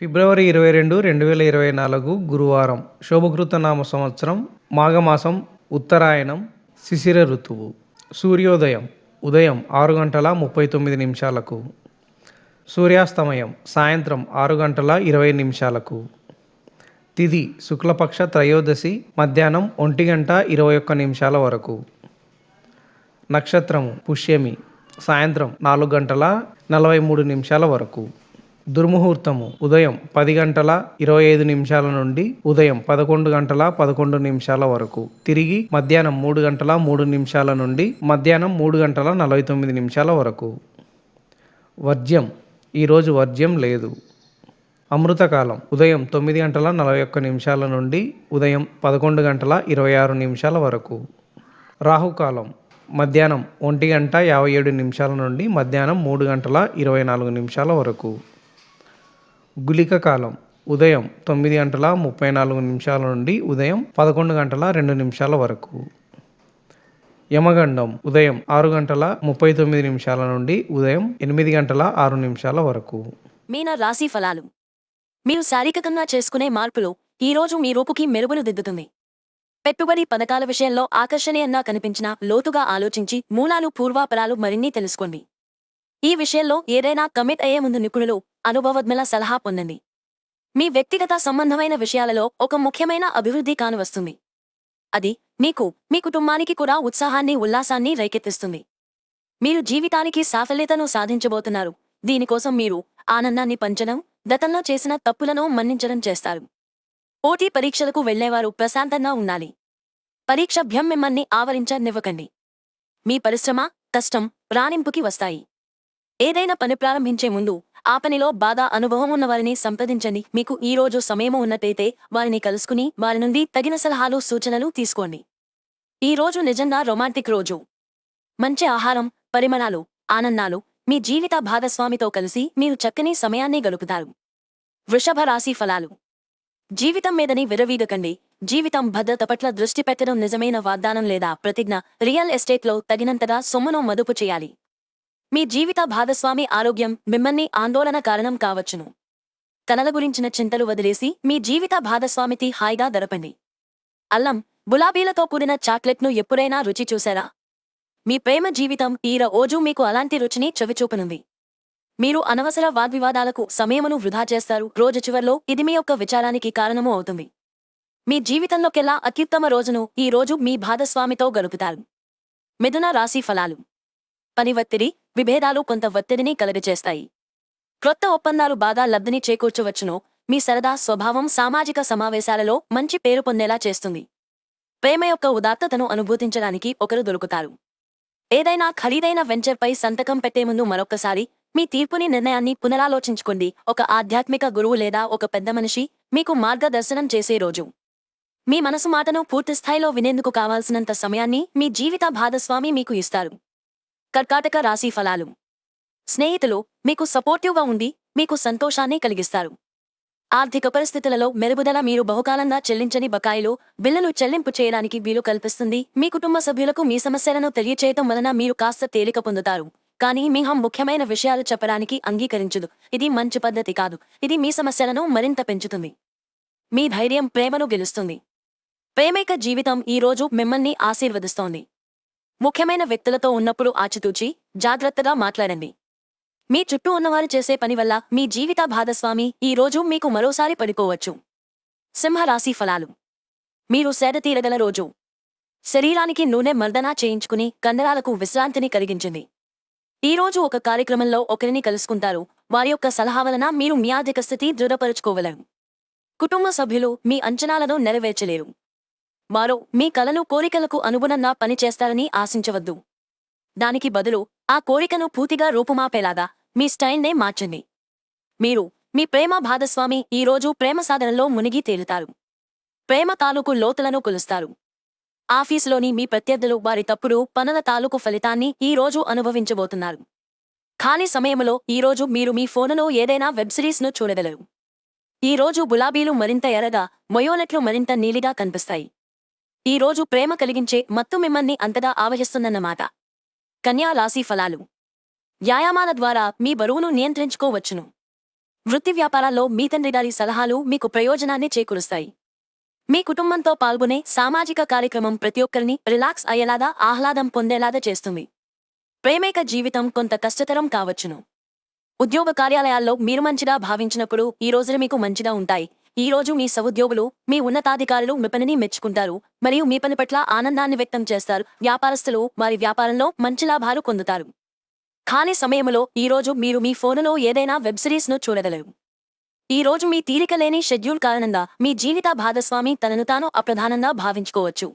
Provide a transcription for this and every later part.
ఫిబ్రవరి ఇరవై రెండు రెండు వేల ఇరవై నాలుగు గురువారం శోభకృత నామ సంవత్సరం మాఘమాసం ఉత్తరాయణం శిశిర ఋతువు. సూర్యోదయం ఉదయం ఆరు గంటల ముప్పై తొమ్మిది నిమిషాలకు. సూర్యాస్తమయం సాయంత్రం ఆరు గంటల ఇరవై నిమిషాలకు. తిథి శుక్లపక్ష త్రయోదశి మధ్యాహ్నం ఒంటి గంట ఇరవై ఒక్క నిమిషాల వరకు. నక్షత్రము పుష్యమి సాయంత్రం నాలుగు గంటల నలభై మూడు నిమిషాల వరకు. దుర్ముహూర్తము ఉదయం పది గంటల ఇరవై ఐదు నిమిషాల నుండి ఉదయం పదకొండు గంటల పదకొండు నిమిషాల వరకు. తిరిగి మధ్యాహ్నం మూడు గంటల మూడు నిమిషాల నుండి మధ్యాహ్నం మూడు గంటల నలభై తొమ్మిది నిమిషాల వరకు. వర్జ్యం. ఈరోజు వర్జ్యం లేదు. అమృతకాలం. ఉదయం తొమ్మిది గంటల నలభై ఒక్క నిమిషాల నుండి ఉదయం పదకొండు గంటల ఇరవై ఆరు నిమిషాల వరకు. రాహుకాలం. మధ్యాహ్నం ఒంటి గంట యాభై ఏడు నిమిషాల నుండి మధ్యాహ్నం మూడు గంటల ఇరవై నాలుగు నిమిషాల వరకు. గుళిక కాలం ఉదయం తొమ్మిది గంటల ముప్పై నాలుగు నిమిషాల నుండి ఉదయం పదకొండు గంటల రెండు నిమిషాల వరకు. యమగండం ఉదయం ఆరు గంటల ముప్పై తొమ్మిది నిమిషాల నుండి ఉదయం ఎనిమిది గంటల ఆరు నిమిషాల వరకు. మీన రాశి ఫలాలు. మీరు శారీరకంగా చేసుకునే మార్పులు ఈరోజు మీ రూపుకి మెరుగులు దిద్దుతుంది. పెట్టుబడి పథకాల విషయంలో ఆకర్షణీయంగా కనిపించినా లోతుగా ఆలోచించి మూలాలు పూర్వాపరాలు మరిన్ని తెలుసుకోండి. ఈ విషయంలో ఏదైనా కమిట్ అయ్యే ముందు నిపుణులు అనుభవజ్ఞుల సలహా పొందండి. మీ వ్యక్తిగత సంబంధమైన విషయాలలో ఒక ముఖ్యమైన అభివృద్ధి కానువస్తుంది. అది మీకు మీ కుటుంబానికి కూడా ఉత్సాహాన్ని ఉల్లాసాన్ని రేకెత్తిస్తుంది. మీరు జీవితానికి సాఫల్యతను సాధించబోతున్నారు. దీనికోసం మీరు ఆనందాన్ని పంచడం గతంలో చేసిన తప్పులను మన్నించడం చేస్తారు. పోటీ పరీక్షలకు వెళ్ళేవారు ప్రశాంతంగా ఉండాలి. పరీక్ష భ్యం మిమ్మల్ని ఆవరించనివ్వకండి. మీ పరిశ్రమ కష్టం రాణింపుకి వస్తాయి. ఏదైనా పని ప్రారంభించే ముందు ఆ పనిలో బాధ అనుభవం ఉన్నవారిని సంప్రదించండి. మీకు ఈ రోజు సమయము ఉన్నట్టయితే వారిని కలుసుకుని వారి నుండి తగిన సలహాలు సూచనలు తీసుకోండి. ఈ రోజు నిజంగా రొమాంటిక్ రోజు. మంచి ఆహారం పరిమళాలు ఆనందాలు మీ జీవిత భాగస్వామితో కలిసి మీరు చక్కని సమయాన్ని గడుపుతారు. వృషభ రాశి ఫలాలు. జీవితం మీదని విరవీగకండి. జీవితం భద్రత పట్ల దృష్టి పెట్టడం నిజమైన వాగ్దానం లేదా ప్రతిజ్ఞ. రియల్ ఎస్టేట్లో తగినంతగా సొమ్మును మదుపు చేయాలి. మీ జీవిత భాగస్వామి ఆరోగ్యం మిమ్మల్ని ఆందోళన కారణం కావచ్చును. కలల గురించిన చింతలు వదిలేసి మీ జీవిత భాగస్వామికి హాయిగా గడపండి అల్లం గులాబీలతో కూడిన చాక్లెట్ను ఎప్పుడైనా రుచి చూశారా మీ ప్రేమ జీవితం ఈర ఓజు మీకు అలాంటి రుచిని చవిచూపనుంది. మీరు అనవసర వాగ్వివాదాలకు సమయమును వృధా చేస్తారు. రోజు చివర్లో ఇది మీ యొక్క విచారానికి కారణము అవుతుంది. మీ జీవితంలోకెల్లా అత్యుత్తమ రోజును ఈ రోజు మీ భాగస్వామితో గడుపుతారు. మిథున రాశి ఫలాలు. పని ఒత్తిడి విభేదాలు కొంత ఒత్తిడిని కలగజేస్తాయి. క్రొత్త ఒప్పందాలు బాగా లబ్ధిని చేకూర్చవచ్చును. మీ సరదా స్వభావం సామాజిక సమావేశాలలో మంచి పేరు పొందేలా చేస్తుంది. ప్రేమ యొక్క ఉదాత్తతను అనుభూతించడానికి ఒకరు దొరుకుతారు. ఏదైనా ఖరీదైన వెంచర్పై సంతకం పెట్టే ముందు మరొక్కసారి మీ తీర్పుని నిర్ణయాన్ని పునరాలోచించుకోండి. ఒక ఆధ్యాత్మిక గురువు లేదా ఒక పెద్ద మనిషి మీకు మార్గదర్శనం చేసే రోజు. మీ మనసు మాటను పూర్తిస్థాయిలో వినేందుకు కావాల్సినంత సమయాన్ని మీ జీవిత భాగస్వామి మీకు ఇస్తారు. కర్కాటక రాశి ఫలాలు. స్నేహితులు మీకు సపోర్టివ్గా ఉండి మీకు సంతోషాన్ని కలిగిస్తారు. ఆర్థిక పరిస్థితులలో మెరుగుదల మీరు బహుకాలంగా చెల్లించని బకాయిలు బిల్లులు చెల్లింపు చేయడానికి వీలు కల్పిస్తుంది. మీ కుటుంబ సభ్యులకు మీ సమస్యలను తెలియచేయటం వలన మీరు కాస్త తేలిక పొందుతారు. కానీ మీ ముఖ్యమైన విషయాలు చెప్పడానికి అంగీకరించదు. ఇది మంచి పద్ధతి కాదు. ఇది మీ సమస్యలను మరింత పెంచుతుంది. మీ ధైర్యం ప్రేమను గెలుస్తుంది. ప్రేమైక జీవితం ఈ రోజు మిమ్మల్ని ఆశీర్వదిస్తోంది. ముఖ్యమైన వ్యక్తులతో ఉన్నప్పుడు ఆచితూచి జాగ్రత్తగా మాట్లాడండి. మీ చుట్టూ ఉన్నవారు చేసే పని వల్ల మీ జీవిత భాగస్వామి ఈ రోజు మీకు మరోసారి పడుకోవచ్చు. సింహరాశి ఫలాలు. మీరు సేద తీరగల రోజు. శరీరానికి నూనె మర్దనా చేయించుకుని కండరాలకు విశ్రాంతిని కలిగించింది. ఈ రోజు ఒక కార్యక్రమంలో ఒకరిని కలుసుకుంటారు. వారి యొక్క సలహా వలన మీరు మీ ఆర్థిక స్థితి దృఢపరుచుకోగలరు కుటుంబ సభ్యులు మీ అంచనాలను నెరవేర్చలేరు. వారు మీ కలను కోరికలకు అనుగుణంగా పనిచేస్తారని ఆశించవద్దు. దానికి బదులు ఆ కోరికను పూర్తిగా రూపుమాపేలాగా మీ స్టైల్నే మార్చండి. మీరు మీ ప్రేమ భాగస్వామి ఈ రోజు ప్రేమ సాధనలో మునిగి తేలుతారు. ప్రేమ తాలూకు లోతులను కొలుస్తారు. ఆఫీసులోని మీ ప్రత్యర్థులు వారి తప్పుడు పనుల తాలూకు ఫలితాన్ని ఈ రోజు అనుభవించబోతున్నారు. ఖాళీ సమయంలో ఈ రోజు మీరు మీ ఫోనులో ఏదైనా వెబ్ సిరీస్ను చూడగలరు. ఈ రోజు గులాబీలు మరింత ఎర్రగా మొయోలెట్లు మరింత నీలిగా కనిపిస్తాయి. ఈ రోజు ప్రేమ కలిగించే మత్తు మిమ్మల్ని అంతగా ఆవహిస్తుందన్నమాట. కన్యా రాశి ఫలాలు. వ్యాయామాల ద్వారా మీ బరువును నియంత్రించుకోవచ్చును. వృత్తి వ్యాపారాల్లో మీ తండ్రి గారి సలహాలు మీకు ప్రయోజనాన్ని చేకూరుస్తాయి. మీ కుటుంబంతో పాల్గొనే సామాజిక కార్యక్రమం ప్రతి ఒక్కరిని రిలాక్స్ అయ్యేలాగా ఆహ్లాదం పొందేలాగా చేస్తుంది. ప్రేమేక జీవితం కొంత కష్టతరం కావచ్చును. ఉద్యోగ కార్యాలయాల్లో మీరు మంచిగా భావించినప్పుడు ఈ రోజులు మీకు మంచిగా ఉంటాయి. ఈ రోజు మీ సహోద్యోగులు మీ ఉన్నతాధికారులు మీ పనిని మెచ్చుకుంటారు మరియు మీ పని పట్ల ఆనందాన్ని వ్యక్తం చేస్తారు. వ్యాపారస్తులు వారి వ్యాపారంలో మంచి లాభాలు పొందుతారు. ఖాళీ సమయంలో ఈ రోజు మీరు మీ ఫోనులో ఏదైనా వెబ్ సిరీస్ను చూడగలరు ఈరోజు మీ తీరిక లేని షెడ్యూల్ కారణంగా మీ జీవిత భాగస్వామి తనను తాను అప్రధానంగా భావించుకోవచ్చు.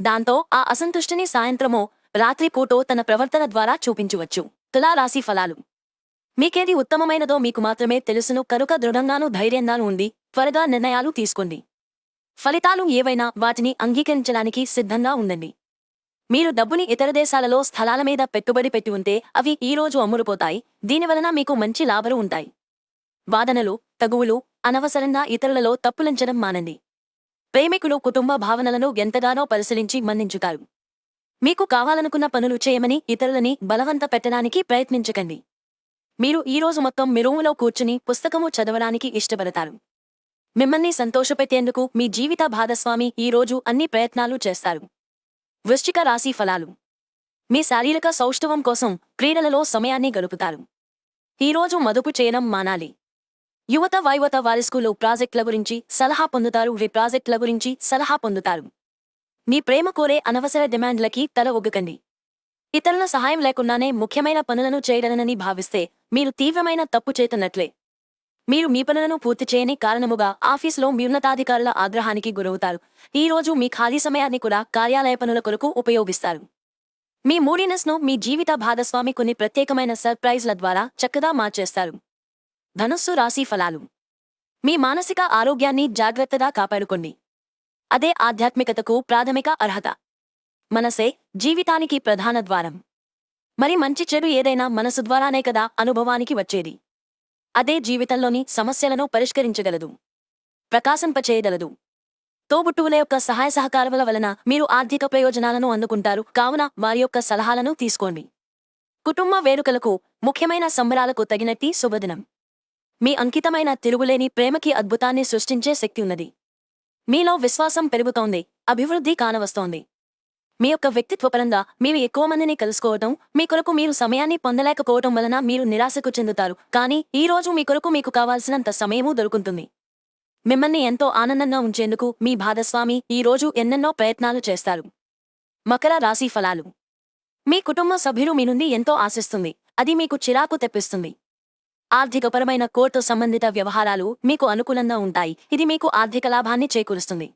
దాంతో ఆ అసంతుష్టిని సాయంత్రమో రాత్రి పూటో తన ప్రవర్తన ద్వారా చూపించవచ్చు. తులారాశి ఫలాలు. మీకేది ఉత్తమమైనదో మీకు మాత్రమే తెలుసును. కనుక దృఢంగానూ ధైర్యంగాను ఉంది త్వరగా నిర్ణయాలు తీసుకోండి. ఫలితాలు ఏవైనా వాటిని అంగీకరించడానికి సిద్ధంగా ఉండండి. మీరు డబ్బుని ఇతర దేశాలలో స్థలాల మీద పెట్టుబడి పెట్టి ఉంటే అవి ఈ రోజు అమ్ముడుపోతాయి. దీనివలన మీకు మంచి లాభాలు ఉంటాయి. వాదనలు తగువులు అనవసరంగా ఇతరులలో తప్పులించడం మానండి. ప్రేమికులు కుటుంబ భావనలను ఎంతగానో పరిశీలించి మన్నించుతారు. మీకు కావాలనుకున్న పనులు చేయమని ఇతరులని బలవంత పెట్టడానికి ప్రయత్నించకండి. మీరు ఈ రోజు మొత్తం మీ కూర్చుని పుస్తకము చదవడానికి ఇష్టపడతారు. మిమ్మల్ని సంతోషపెట్టేందుకు మీ జీవిత భాగస్వామి ఈ రోజు అన్ని ప్రయత్నాలు చేస్తారు. వృశ్చిక రాశి ఫలాలు. మీ శారీరక సౌష్ఠవం కోసం క్రీడలలో సమయాన్ని గడుపుతారు. ఈ రోజు మదుపు చేయడం మానాలి. యువత వైవత వారిస్కులు ప్రాజెక్టుల గురించి సలహా పొందుతారు. వి ప్రాజెక్టుల గురించి సలహా పొందుతారు. మీ ప్రేమ కోరే అనవసర డిమాండ్లకి తల ఒగ్గకండి. ఇతరుల సహాయం లేకుండానే ముఖ్యమైన పనులను చేయగలనని భావిస్తే మీరు తీవ్రమైన తప్పు చేతున్నట్లే మీరు మీ పనులను పూర్తి చేయని కారణముగా ఆఫీసులో మీ ఉన్నతాధికారుల ఆగ్రహానికి గురవుతారు. ఈ రోజు మీ ఖాళీ సమయాన్ని కూడా కార్యాలయ పనుల కొరకు ఉపయోగిస్తారు. మీ మూడినెస్ను మీ జీవిత భాగస్వామి కొన్ని ప్రత్యేకమైన సర్ప్రైజ్ల ద్వారా చక్కగా మార్చేస్తారు. ధనుస్సు రాశి ఫలాలు. మీ మానసిక ఆరోగ్యాన్ని జాగ్రత్తగా కాపాడుకోండి. అదే ఆధ్యాత్మికతకు ప్రాథమిక అర్హత. మనసే జీవితానికి ప్రధాన ద్వారం. మరి మంచి చెడు ఏదైనా మనసు ద్వారానే కదా అనుభవానికి వచ్చేది. అదే జీవితంలోని సమస్యలను పరిష్కరించగలదు. ప్రకాశింపచేయగలదు తోబుట్టువుల యొక్క సహాయ సహకారముల వలన మీరు ఆర్థిక ప్రయోజనాలను అందుకుంటారు. కావున వారి యొక్క సలహాలను తీసుకోండి. కుటుంబ వేడుకలకు ముఖ్యమైన సంబరాలకు తగినట్టి శుభదినం. మీ అంకితమైన తిరుగులేని ప్రేమకి అద్భుతాన్ని సృష్టించే శక్తి ఉన్నది. మీలో విశ్వాసం పెరుగుతోంది. అభివృద్ధి కానవస్తోంది. మీ యొక్క వ్యక్తిత్వపరంగా మీరు ఎక్కువ మందిని కలుసుకోవటం మీ కొరకు మీరు సమయాన్ని పొందలేకపోవటం వలన మీరు నిరాశకు చెందుతారు. కానీ ఈ రోజు మీ కొరకు మీకు కావాల్సినంత సమయము దొరుకుతుంది. మిమ్మల్ని ఎంతో ఆనందంగా ఉంచేందుకు మీ భాగస్వామి ఈ రోజు ఎన్నెన్నో ప్రయత్నాలు చేస్తారు. మకర రాశి ఫలాలు. మీ కుటుంబ సభ్యులు మీ నుండి ఎంతో ఆశిస్తుంది. అది మీకు చిరాకు తెప్పిస్తుంది. ఆర్థికపరమైన కోర్టు సంబంధిత వ్యవహారాలు మీకు అనుకూలంగా ఉంటాయి. ఇది మీకు ఆర్థిక లాభాన్ని చేకూరుస్తుంది.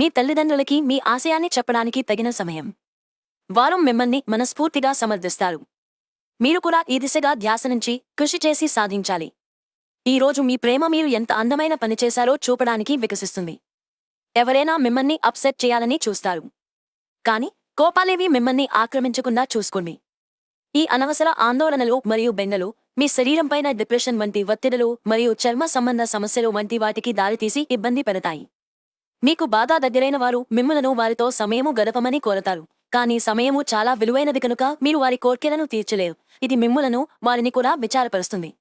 మీ తల్లిదండ్రులకి మీ ఆశయాన్ని చెప్పడానికి తగిన సమయం. వారు మిమ్మల్ని మనస్ఫూర్తిగా సమర్థిస్తారు. మీరు కూడా ఈ దిశగా ధ్యాస నుంచి కృషి చేసి సాధించాలి. ఈ రోజు మీ ప్రేమ మీరు ఎంత అందమైన పనిచేశారో చూపడానికి వికసిస్తుంది. ఎవరైనా మిమ్మల్ని అప్సెట్ చేయాలని చూస్తారు. కాని కోపాలేవి మిమ్మల్ని ఆక్రమించకుండా చూసుకోండి. ఈ అనవసర ఆందోళనలు మరియు బెంగలు మీ శరీరంపైన డిప్రెషన్ వంటి ఒత్తిడులు మరియు చర్మ సంబంధ సమస్యలు వంటి వాటికి దారితీసి ఇబ్బంది పెడతాయి. మీకు బాగా దగ్గరైన వారు మిమ్మలను వారితో సమయము గడపమని కోరతారు. కానీ సమయము చాలా విలువైనది కనుక మీరు వారి కోర్కెలను తీర్చలేరు. ఇది మిమ్ములను వారిని కూడా విచారపరుస్తుంది.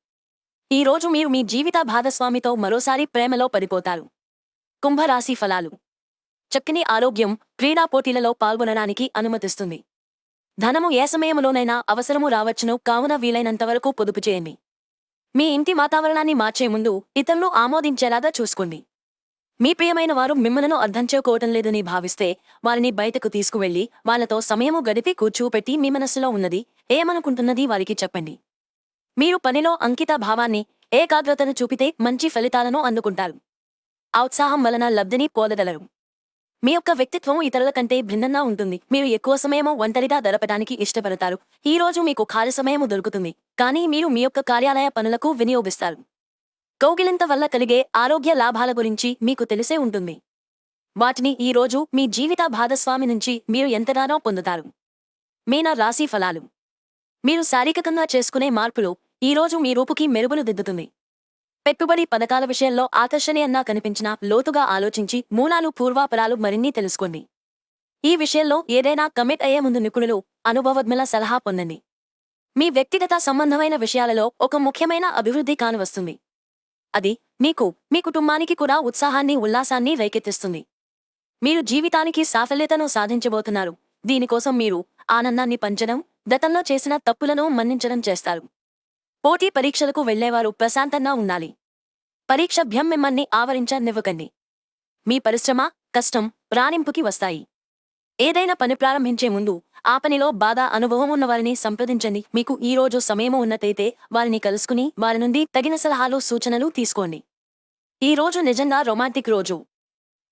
ఈ రోజు మీరు మీ జీవిత భాగస్వామితో మరోసారి ప్రేమలో పడిపోతారు. కుంభరాశి ఫలాలు. చక్కని ఆరోగ్యం క్రీడా పోటీలలో పాల్గొనడానికి అనుమతిస్తుంది. ధనము ఏ సమయంలోనైనా అవసరము రావచ్చును కావున వీలైనంతవరకు పొదుపు చేయండి. మీ ఇంటి వాతావరణాన్ని మార్చే ముందు ఇతరులు ఆమోదించేలాగా చూసుకోండి. మీ ప్రియమైన వారు మిమ్మలను అర్థం చేసుకోవటం లేదని భావిస్తే వారిని బయటకు తీసుకువెళ్ళి వాళ్ళతో సమయము గడిపి కూర్చోపెట్టి మీ మనస్సులో ఉన్నది ఏమనుకుంటున్నది వారికి చెప్పండి. మీరు పనిలో అంకిత భావాన్ని ఏకాగ్రతను చూపితే మంచి ఫలితాలను అందుకుంటారు. ఔత్సాహం వలన లబ్ధిని పోదగలరు. మీ యొక్క వ్యక్తిత్వం ఇతరుల కంటే భిన్నంగా ఉంటుంది. మీరు ఎక్కువ సమయము ఒంటరిగా గడపడానికి ఇష్టపడతారు. ఈ రోజు మీకు ఖాళీ సమయము దొరుకుతుంది. కానీ మీరు మీ యొక్క కార్యాలయ పనులకు వినియోగిస్తారు. కౌగిలింత వల్ల కలిగే ఆరోగ్య లాభాల గురించి మీకు తెలిసే ఉంటుంది. వాటిని ఈ రోజు మీ జీవిత భాగస్వామి నుంచి మీరు ఎంతగానో పొందుతారు. మీన రాశి ఫలాలు. మీరు శారీరకంగా చేసుకునే మార్పులు ఈ రోజు మీ రూపుకి మెరుగులు దిద్దుతుంది. పెట్టుబడి పథకాల విషయంలో ఆకర్షణీయంగా కనిపించినా లోతుగా ఆలోచించి మూలాలు పూర్వాపరాలు మరిన్ని తెలుసుకోండి. ఈ విషయంలో ఏదైనా కమిట్ అయ్యే ముందు నిపుణులు అనుభవజ్ఞుల సలహా పొందండి. మీ వ్యక్తిగత సంబంధమైన విషయాలలో ఒక ముఖ్యమైన అభివృద్ధి కానివస్తుంది. అది మీకు మీ కుటుంబానికి కూడా ఉత్సాహాన్ని ఉల్లాసాన్ని రేకెత్తిస్తుంది. మీరు జీవితానికి సాఫల్యతను సాధించబోతున్నారు. దీనికోసం మీరు ఆనందాన్ని పంచడం గతంలో చేసిన తప్పులను మన్నించడం చేస్తారు. పోటీ పరీక్షలకు వెళ్ళేవారు ప్రశాంతంగా ఉండాలి. పరీక్ష భ్యం మిమ్మల్ని ఆవరించనివ్వకండి. మీ పరిశ్రమ కష్టం రాణింపుకి వస్తాయి. ఏదైనా పని ప్రారంభించే ముందు ఆ పనిలో బాధ అనుభవం ఉన్న వారిని సంప్రదించండి. మీకు ఈ రోజు సమయము ఉన్నట్టయితే వారిని కలుసుకుని వారి నుండి తగిన సలహాలు సూచనలు తీసుకోండి. ఈ రోజు నిజంగా రొమాంటిక్ రోజు.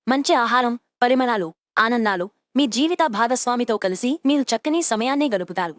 మంచి ఆహారం పరిమళాలు ఆనందాలు మీ జీవిత భాగస్వామితో కలిసి మీరు చక్కని సమయాన్ని గడుపుతారు.